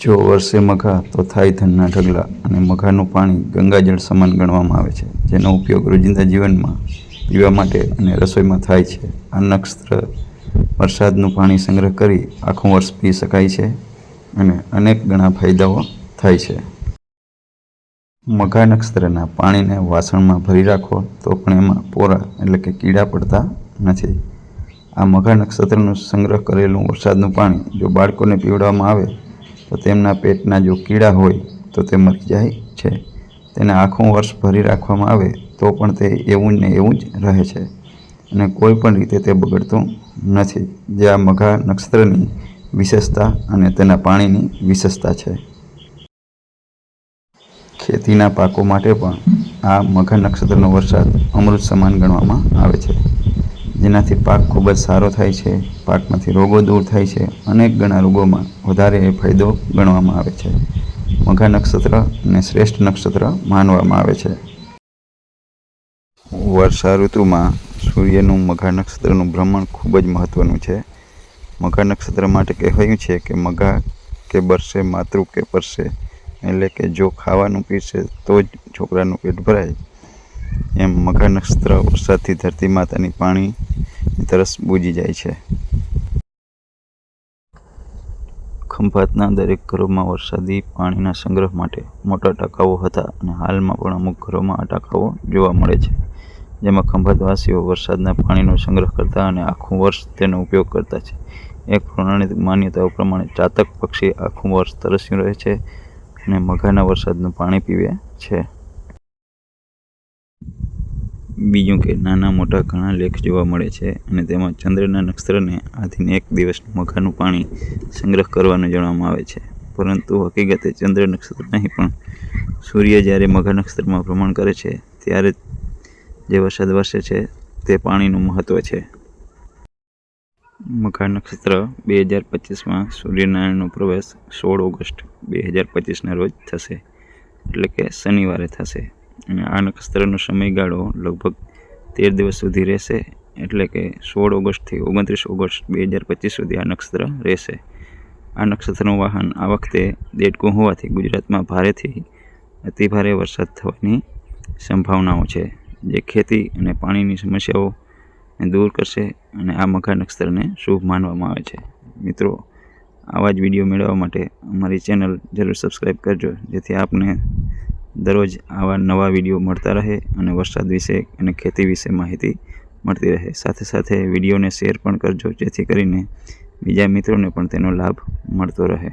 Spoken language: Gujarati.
જો વર્ષે મઘા તો થાય ધનના ઢગલા અને મઘાનું પાણી ગંગાજળ સમાન ગણવામાં આવે છે, જેનો ઉપયોગ રોજિંદા જીવનમાં પીવા માટે અને રસોઈમાં થાય છે. આ નક્ષત્ર વરસાદનું પાણી સંગ્રહ કરી આખું વર્ષ પી શકાય છે અને અનેક ગણા ફાયદાઓ થાય છે. મઘા નક્ષત્રના પાણીને વાસણમાં ભરી રાખો તો પણ એમાં પોરા એટલે કે કીડા પડતા નથી. આ મઘા નક્ષત્રનું સંગ્રહ કરેલું વરસાદનું પાણી જો બાળકોને પીવડાવવામાં આવે તો તેમના પેટના જો કીડા હોય તો તે મરી જાય છે. તેને આખું વર્ષ ભરી રાખવામાં આવે તો પણ તે એવું ને એવું જ રહે છે અને કોઈ પણ રીતે તે બગડતું નથી. જે આ મઘા નક્ષત્રની વિશેષતા અને તેના પાણીની વિશેષતા છે. ખેતીના પાકો માટે પણ આ મઘા નક્ષત્રનો વરસાદ અમૃત સમાન ગણવામાં આવે છે. જેનાથી પાક ખૂબ જ સારો થાય છે, પાકમાંથી રોગો દૂર થાય છે, અનેક ઘણા રોગોમાં વધારે એ ફાયદો ગણવામાં આવે છે. મઘા નક્ષત્ર અને શ્રેષ્ઠ નક્ષત્ર માનવામાં આવે છે. વર્ષા ઋતુમાં સૂર્યનું મઘા નક્ષત્રનું ભ્રમણ ખૂબ જ મહત્ત્વનું છે. મઘા નક્ષત્ર માટે કહેવાયું છે કે મઘા કે બરસે, માતૃ કે પરસે, એટલે કે જો ખાવાનું પીરશે તો જ છોકરાનું પેટ ભરાય. એમ મઘા નક્ષત્ર વરસાદથી ધરતી માતાની પાણી તરસ બૂજી જાય છે. ખંભાતના દરેક ઘરોમાં વરસાદી પાણીના સંગ્રહ માટે મોટા ટાંકાઓ હતા અને હાલમાં પણ અમુક ઘરોમાં આ ટાંકાઓ જોવા મળે છે. જેમાં ખંભાતવાસીઓ વરસાદના પાણીનો સંગ્રહ કરતા અને આખું વર્ષ તેનો ઉપયોગ કરતા છે. એક પૌરાણિક માન્યતાઓ પ્રમાણે ચાતક પક્ષી આખું વર્ષ તરસ્યું રહે છે અને મઘાના વરસાદનું પાણી પીવે છે. બીજું કે નાના મોટા ઘણા લેખ જોવા મળે છે અને તેમાં ચંદ્રના નક્ષત્રને આધીન એક દિવસ મઘાનું પાણી સંગ્રહ કરવાનું જણાવવામાં આવે છે. પરંતુ હકીકતે ચંદ્ર નક્ષત્ર નહીં, પણ સૂર્ય જ્યારે મઘા નક્ષત્રમાં ભ્રમણ કરે છે, ત્યારે જે વરસાદ વરસે છે, તે પાણીનું મહત્ત્વ છે. મઘા નક્ષત્ર બે હજાર પચીસમાં સૂર્યનારાયણનો પ્રવેશ સોળ ઓગસ્ટ બે હજાર પચીસના રોજ થશે, એટલે કે શનિવારે થશે. અને આ નક્ષત્રનો સમયગાળો લગભગ તેર દિવસ સુધી રહેશે, એટલે કે સોળ ઓગસ્ટથી ઓગણત્રીસ ઓગસ્ટ બે હજાર પચીસ સુધી આ નક્ષત્ર રહેશે. આ નક્ષત્રનું વાહન આ વખતે દેડકું હોવાથી ગુજરાતમાં ભારેથી અતિભારે વરસાદ થવાની સંભાવનાઓ છે, જે ખેતી અને પાણીની સમસ્યાઓ દૂર કરશે અને આ મઘા નક્ષત્રને શુભ માનવામાં આવે છે. મિત્રો, આવા જ વીડિયો મેળવવા માટે અમારી ચેનલ જરૂર સબસ્ક્રાઈબ કરજો, જેથી આપને દરરોજ આવા નવા વીડિયો મળતા રહે અને વરસાદ વિશે અને ખેતી વિશે માહિતી મળતી રહે. સાથે સાથે વિડીયોને શેર પણ કરજો, જેથી કરીને બીજા મિત્રોને પણ તેનો લાભ મળતો રહે.